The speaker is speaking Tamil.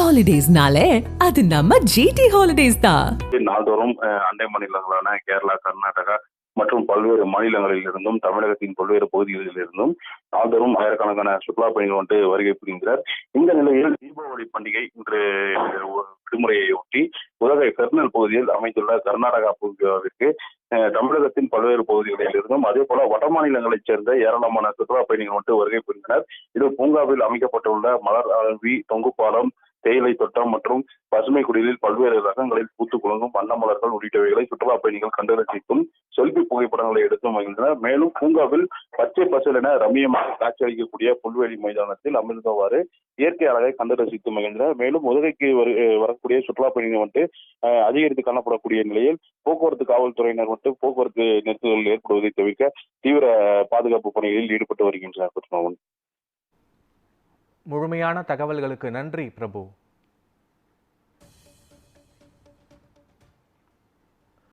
ஹாலிடேஸ்னாலே அது நம்ம ஜிடி ஹாலிடேஸ் தான் நாள்தோறும் அண்டை மாநிலங்களான கேரளா கர்நாடகா மற்றும் பல்வேறு மாநிலங்களில் இருந்தும் தமிழகத்தின் பல்வேறு பகுதிகளில் இருந்தும் நாள்தோறும் ஆயிரக்கணக்கான சுற்றுலா பயணிகள் வந்து வருகை புரிகிறார். இந்த நிலையில் தீபாவளி பண்டிகை இன்று ஒரு விடுமுறையை ஒட்டி உலகை பெர்னல் பகுதியில் அமைந்துள்ள கர்நாடகா பூங்காவிற்கு தமிழகத்தின் பல்வேறு பகுதிகளில் இருந்தும் அதே போல வட மாநிலங்களைச் சேர்ந்த ஏராளமான சுற்றுலா பயணிகள் வந்து வருகை புரிந்தனர். இது பூங்காவில் அமைக்கப்பட்டுள்ள மலர் அருவி தொங்குப்பாலம் தேயிலை தோட்டம் மற்றும் பசுமை குடிலில் பல்வேறு ரகங்களில் பூத்து குலுங்கும் வண்ண மலர்கள் உள்ளிட்டவைகளை சுற்றுலா பயணிகள் கண்டு ரசித்தும் செல்பி புகைப்படங்களை எடுத்து மகிழ்ந்தனர். மேலும் பூங்காவில் பச்சை பசல் என ரம்மியமாக காட்சியளிக்கக்கூடிய புல்வெளி மைதானத்தில் அமர்ந்தவாறு இயற்கை அழகை கண்டு ரசித்து மகிழ்ந்தனர். மேலும் உதகைக்கு வரக்கூடிய சுற்றுலா பயணிகள் வந்துட்டு அதிகரித்து காணப்படக்கூடிய நிலையில் போக்குவரத்து காவல்துறையினர் மட்டும் போக்குவரத்து நெரிசல்கள் ஏற்படுவதை தவிர்க்க தீவிர பாதுகாப்பு பணிகளில் ஈடுபட்டு வருகின்றனர். முழுமையான தகவல்களுக்கு நன்றி பிரபு.